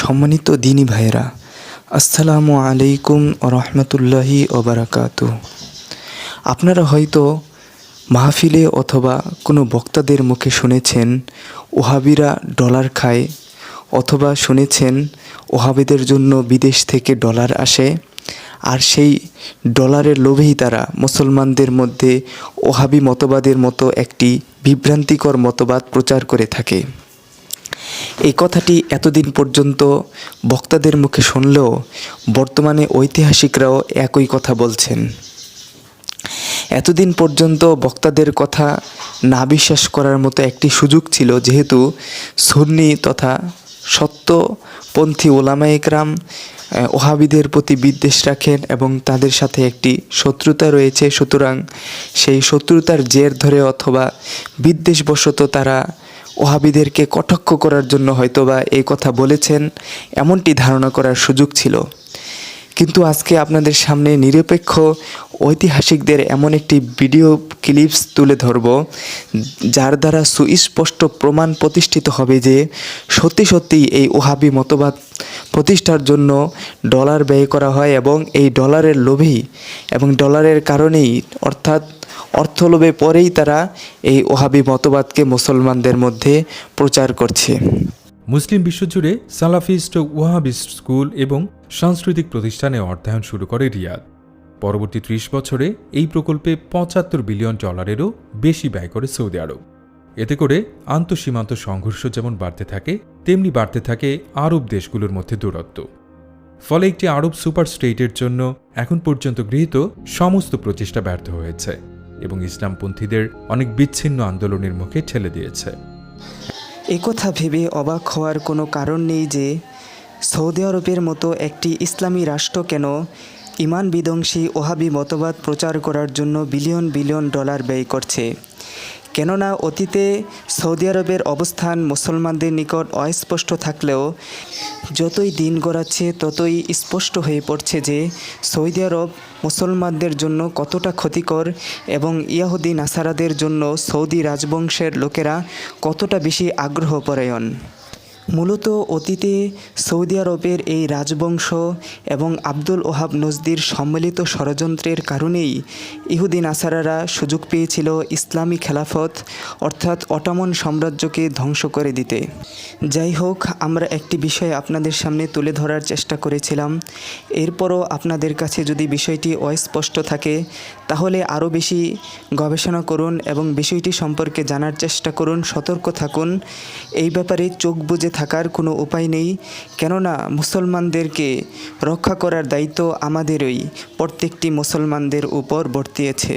সম্মানিত দিনী ভাইরা আসসালামু আলাইকুম রহমতুল্লাহি ওবরাকাতু আপনারা হয়তো মাহফিলে অথবা কোনো বক্তাদের মুখে শুনেছেন, ওহাবিরা ডলার খায়, অথবা শুনেছেন ওহাবিদের জন্য বিদেশ থেকে ডলার আসে, আর সেই ডলারের লোভেই তারা মুসলমানদের মধ্যে ওহাবি মতবাদের মতো একটি বিভ্রান্তিকর মতবাদ প্রচার করে থাকে। এই কথাটি এতদিন পর্যন্ত বক্তাদের মুখে শুনলেও বর্তমানে ঐতিহাসিকরাও একই কথা বলছেন। এতদিন পর্যন্ত বক্তাদের কথা না বিশ্বাস করার মতো একটি সুযোগ ছিল যেহেতু সুন্নি তথা সত্যপন্থী ওলামা একরাম ওহাবিদের প্রতি বিদ্বেষ রাখেন এবং তাদের সাথে একটি শত্রুতা রয়েছে। সুতরাং সেই শত্রুতার জের ধরে অথবা বিদ্বেষবশত তারা ওহাবিদেরকে কটাক্ষ করার জন্য হয়তোবা এই কথা বলেছেন, এমনটি ধারণা করার সুযোগ ছিল। কিন্তু আজকে আপনাদের সামনে নিরপেক্ষ ঐতিহাসিকদের এমন একটি ভিডিও ক্লিপস তুলে ধরব, যার দ্বারা সুস্পষ্ট প্রমাণ প্রতিষ্ঠিত হবে যে সত্যি সত্যি এই ওহাবি মতবাদ প্রতিষ্ঠার জন্য ডলার ব্যয় করা হয় এবং এই ডলারের লোভেই এবং ডলারের কারণেই, অর্থাৎ অর্থলোভে পরেই তারা এই ওহাবি মতবাদকে মুসলমানদের মধ্যে প্রচার করছে। মুসলিম বিশ্বজুড়ে সালাফিস্ট ও ওয়াহাবিস্ট স্কুল এবং সাংস্কৃতিক প্রতিষ্ঠানে অর্থায়ন শুরু করে রিয়াদ। পরবর্তী ত্রিশ বছরে এই প্রকল্পে পঁচাত্তর বিলিয়ন ডলারেরও বেশি ব্যয় করে সৌদি আরব। এতে করে আন্তঃসীমান্ত সংঘর্ষ যেমন বাড়তে থাকে, তেমনি বাড়তে থাকে আরব দেশগুলোর মধ্যে দূরত্ব। ফলে একটি আরব সুপার স্টেটের জন্য এখন পর্যন্ত গৃহীত সমস্ত প্রচেষ্টা ব্যর্থ হয়েছে। এবং ইসলামপন্থীদের অনেক বিচ্ছিন্ন আন্দোলনের মুখে ঠেলে দিয়েছে। একথা ভেবে অবাক হওয়ার কোনো কারণ নেই যে সৌদি আরবের মতো একটি ইসলামী রাষ্ট্র কেন ইমান বিধ্বংসী ওহাবি মতবাদ প্রচার করার জন্য বিলিয়ন বিলিয়ন ডলার ব্যয় করছে। কেননা অতীতে সৌদি আরবের অবস্থান মুসলমানদের নিকট অস্পষ্ট থাকলেও যতই দিন গড়াচ্ছে, ততই স্পষ্ট হয়ে পড়ছে যে সৌদি আরব মুসলমানদের জন্য কতটা ক্ষতিকর এবং ইয়াহুদি নাসারাদের জন্য সৌদি রাজবংশের লোকেরা কতটা বেশি আগ্রহপরায়ণ মূলত অতীতে সৌদি আরবের এই রাজবংশ এবং আব্দুল ওহাব নজদির সম্মিলিত ষড়যন্ত্রের কারণেই ইহুদিন আসারারা সুযোগ পেয়েছিল ইসলামী খেলাফত, অর্থাৎ অটোমন সাম্রাজ্যকে ধ্বংস করে দিতে। যাই হোক, আমরা একটি বিষয় আপনাদের সামনে তুলে ধরার চেষ্টা করেছিলাম। এরপরও আপনাদের কাছে যদি বিষয়টি অস্পষ্ট থাকে, তাহলে আরও বেশি গবেষণা করুন এবং বিষয়টি সম্পর্কে জানার চেষ্টা করুন, সতর্ক থাকুন। এই ব্যাপারে চোখ বুজে থাকার কোনো উপায় নেই কেননা মুসলমানদেরকে রক্ষা করার দায়িত্ব আমাদেরই। প্রত্যেকটি মুসলমানদের উপর বর্তিয়েছে।